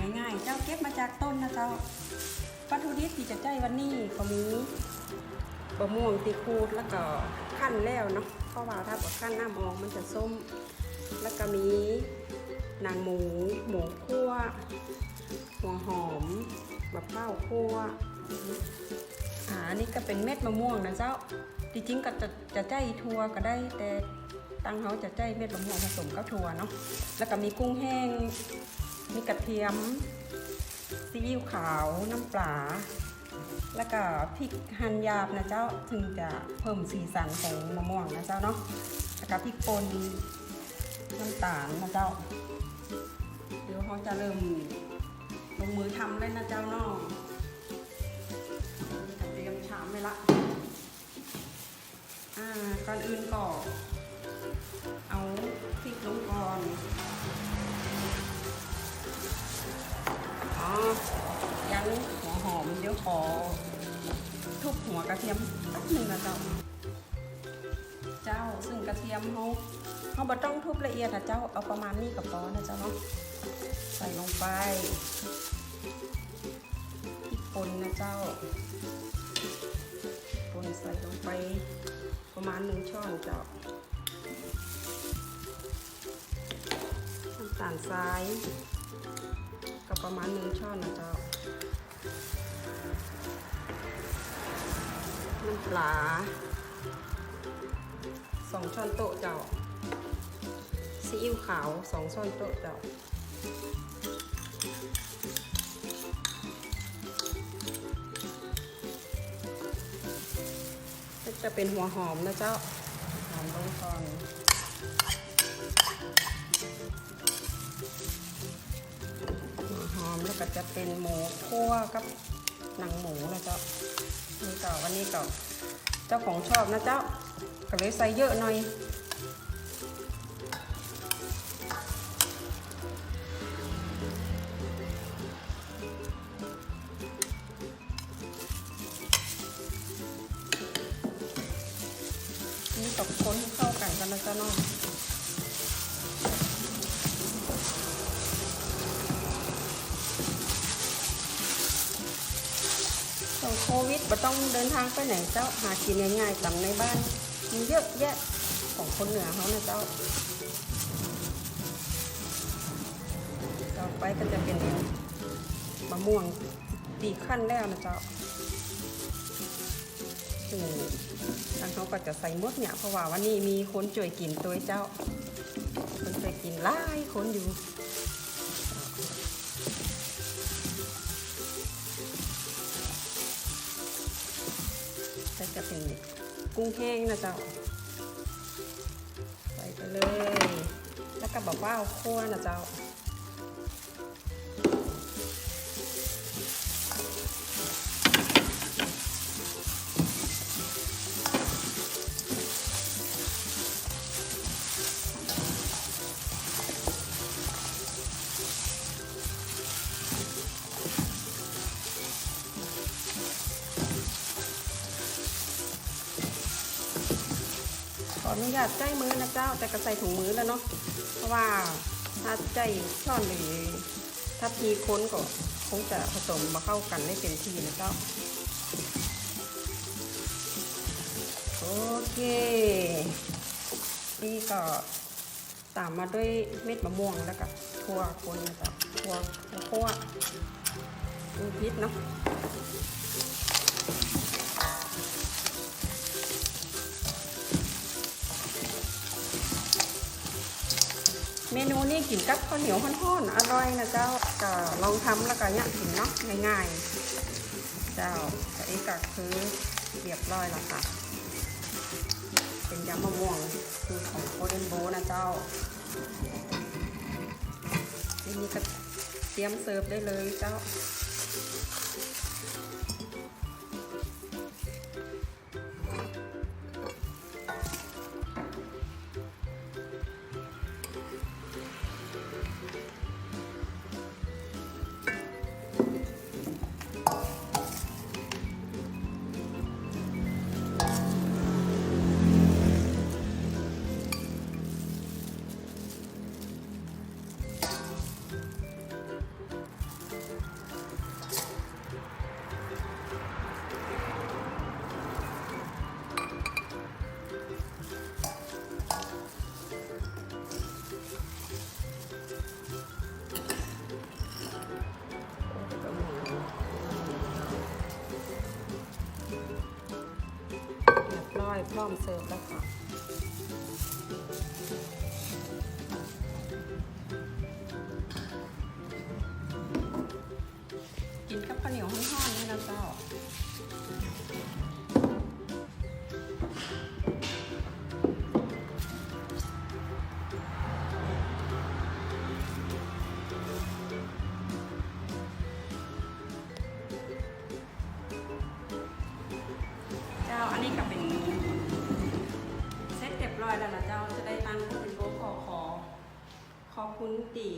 ง่ายๆ เจ้าเก็บมาจากต้นนะเจ้าวัตถุดิบที่จะใจวันนี้ก็มีบะม่วงตีคูดแล้วก็ขั้นแล้วเนาะเพราะว่าถ้าบดขั้นน้ำออกมันจะส้ม แล้วก็มีหนังหมู หมูคั่วหัวหอมมะพร้าวคั่วอ่าอันนี้ก็เป็นเม็ดมะม่วงนะเจ้าจริงๆก็จะจะใจทัวก็ได้แต่ตั้งเขาจะใจเม็ดมะม่วงผสมกับทัวเนาะแล้วก็มีกุ้งแห้ง มีกระเทียมซีอิ๊วขาวน้ำปลา แล้วก็พริกหั่นหยาบนะเจ้าถึงจะเพิ่มสีสันของมะม่วงนะเจ้าเนาะแล้วก็พริกป่นน้ำตาลนะเจ้า เดี๋ยวเขาจะเริ่มลงมือทำเลยนะเจ้าเนาะนี่ก็เตรียมชามไว้ละอ่าก่อนอื่นก็เอาพริกลงก่อน อ๋อ ยังหัวหอมเดี๋ยวขอทุบหัวกระเทียมแป๊บหนึ่งนะเจ้า เจ้าซึ่งกระเทียมเขาเขาบ่ต้องทุบละเอียดนะเจ้าเอาประมาณนี้ก็พอนะเจ้าเนาะใส่ลงไปพริกป่นนะเจ้าป่นใส่ลงไปประมาณหนึ่งช้อนเจ้าน้ำตาลทราย ประมาณหนึ่งช้อนนะเจ้า น้ำปลาสองช้อนโต๊ะเจ้า ซีอิ๊วขาวสองช้อนโต๊ะเจ้าจะเป็นหัวหอมนะเจ้า หอมลงก่อน อมแล้วก็จะเป็นหมูคั่วกับหนังหมูนะเจ้านี่ก็วันนี้ก็เจ้าของชอบนะเจ้าก็เลยใส่เยอะหน่อยนี่ตกคนเข้ากันกันนะเจ้าน้อง ไม่ต้องเดินทางไปไหนเจ้าหากินง่ายๆตามในบ้านมีเยอะแยะของคนเหนือเขานะเจ้า ต่อไปก็จะเป็นมะม่วงตีขั้นแล้วนะเจ้าซึ่งทางเขาก็จะใส่มดเนี่ยเพราะว่าวันนี้มีคนจ่วยกินตัวเจ้าคนจ่วยกินหลายคนอยู่ จะเป็นกุ้งแห้งนะเจ้าใส่ไปเลย แล้วก็บอกว่าเอาคั่วนะเจ้า ออนุญาตใจมือนะเจ้า แต่ก็ใส่ถุงมือแล้วเนาะ เพราะว่าถ้าใจช่อนหรือถ้าทีค้นก็คงจะผสมมาเข้ากันได้เต็มที่นะเจ้า โอเค นี่ก็ตามมาด้วยเม็ดมะม่วงแล้วก็ทั่วคนนะจ้าทั่วทั่วดูพิษเนาะ เมนูนี้กินกับข้าวเหนียวห้อนๆอร่อยนะเจ้าก็ลองทำแล้วก็เนี่ยกินเนาะง่ายๆ เจ้าแต่อีกก็คือเรียบร้อยแล้วค่ะ เป็นยำมะม่วงคือของโคเดนโบนะเจ้าทีนี้ก็เตรียมเสิร์ฟได้เลยเจ้า พร้อมเสิร์ฟแล้วค่ะกินกับข้าวเหนียวห้อนๆนี่นะเจ้าเจ้าอันนี้ก็เป็น คุณตี